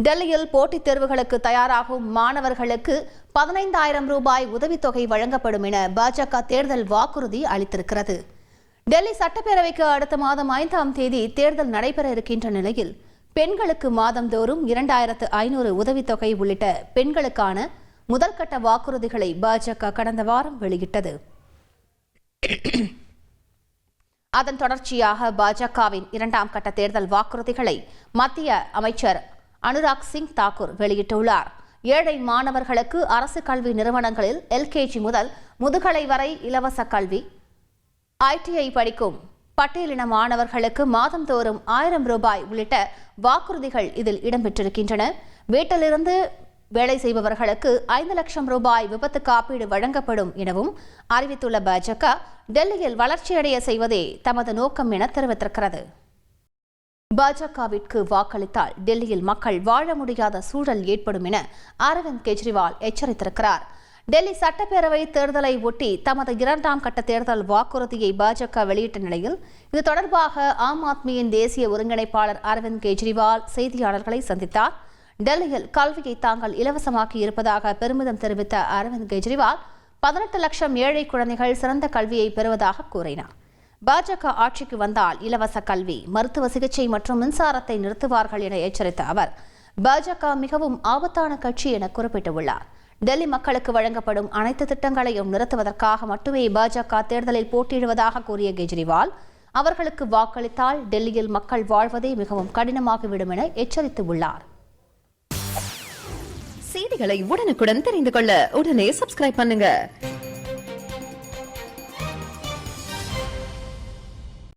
டெல்லியில் போட்டித் தேர்வுகளுக்கு தயாராகும் மாணவர்களுக்கு பதினைந்தாயிரம் ரூபாய் உதவித்தொகை வழங்கப்படும் என பாஜக தேர்தல் வாக்குறுதி அளித்திருக்கிறது. டெல்லி சட்டப்பேரவைக்கு அடுத்த மாதம் ஐந்தாம் தேதி தேர்தல் நடைபெற இருக்கின்ற நிலையில் பெண்களுக்கு மாதந்தோறும் இரண்டாயிரத்து ஐநூறு உதவித்தொகை உள்ளிட்ட பெண்களுக்கான முதல்கட்ட வாக்குறுதிகளை பாஜக கடந்த வாரம் வெளியிட்டது. அதன் தொடர்ச்சியாக பாஜகவின் இரண்டாம் கட்ட தேர்தல் வாக்குறுதிகளை மத்திய அமைச்சர் அனுராக் சிங் தாக்கூர் வெளியிட்டுள்ளார். ஏழை மாணவர்களுக்கு அரசு கல்வி நிறுவனங்களில் எல்கேஜி முதல் முதுகலை வரை இலவச கல்வி. ஐடிஐ படிக்கும் பட்டியலின மாணவர்களுக்கு மாதந்தோறும் ஆயிரம் ரூபாய் உள்ளிட்ட வாக்குறுதிகள் இதில் இடம்பெற்றிருக்கின்றன. வீட்டிலிருந்து வேலை செய்பவர்களுக்கு ஐந்து லட்சம் ரூபாய் விபத்து காப்பீடு வழங்கப்படும் எனவும் அறிவித்துள்ள பாஜக டெல்லியில் வளர்ச்சியடைய செய்வதே தமது நோக்கம் என தெரிவித்திருக்கிறது. பாஜகவிற்கு வாக்களித்தால் டெல்லியில் மக்கள் வாழ முடியாத சூழல் ஏற்படும் என அரவிந்த் கெஜ்ரிவால் எச்சரித்திருக்கிறார். டெல்லி சட்டப்பேரவை தேர்தலை ஒட்டி தமது இரண்டாம் கட்ட தேர்தல் வாக்குறுதியை பாஜக வெளியிட்ட நிலையில் இது தொடர்பாக ஆம் ஆத்மியின் தேசிய ஒருங்கிணைப்பாளர் அரவிந்த் கெஜ்ரிவால் செய்தியாளர்களை சந்தித்தார். டெல்லியில் கல்வியை தாங்கள் இலவசமாக்கி இருப்பதாக பெருமிதம் தெரிவித்த அரவிந்த் கெஜ்ரிவால் பதினெட்டு லட்சம் ஏழை குழந்தைகள் சிறந்த கல்வியை பெறுவதாக கூறினார். பாஜக ஆட்சிக்கு வந்தால் இலவச கல்வி மருத்துவ சிகிச்சை மற்றும் மின்சாரத்தை நிறுத்துவார்கள் என எச்சரித்த அவர் பாஜக மிகவும் ஆபத்தான கட்சி என குறிப்பிட்டுள்ளார். டெல்லி மக்களுக்கு வழங்கப்படும் அனைத்து திட்டங்களையும் நிறுத்துவதற்காக மட்டுமே பாஜக தேர்தலில் போட்டியிடுவதாக கூறிய கெஜ்ரிவால் அவர்களுக்கு வாக்களித்தால் டெல்லியில் மக்கள் வாழ்வதே மிகவும் கடினமாகிவிடும் என எச்சரித்துள்ளார். செய்திகளை உடனுக்குடன் தெரிந்து கொள்ள உடனே சப்ஸ்கிரைப் பண்ணுங்க.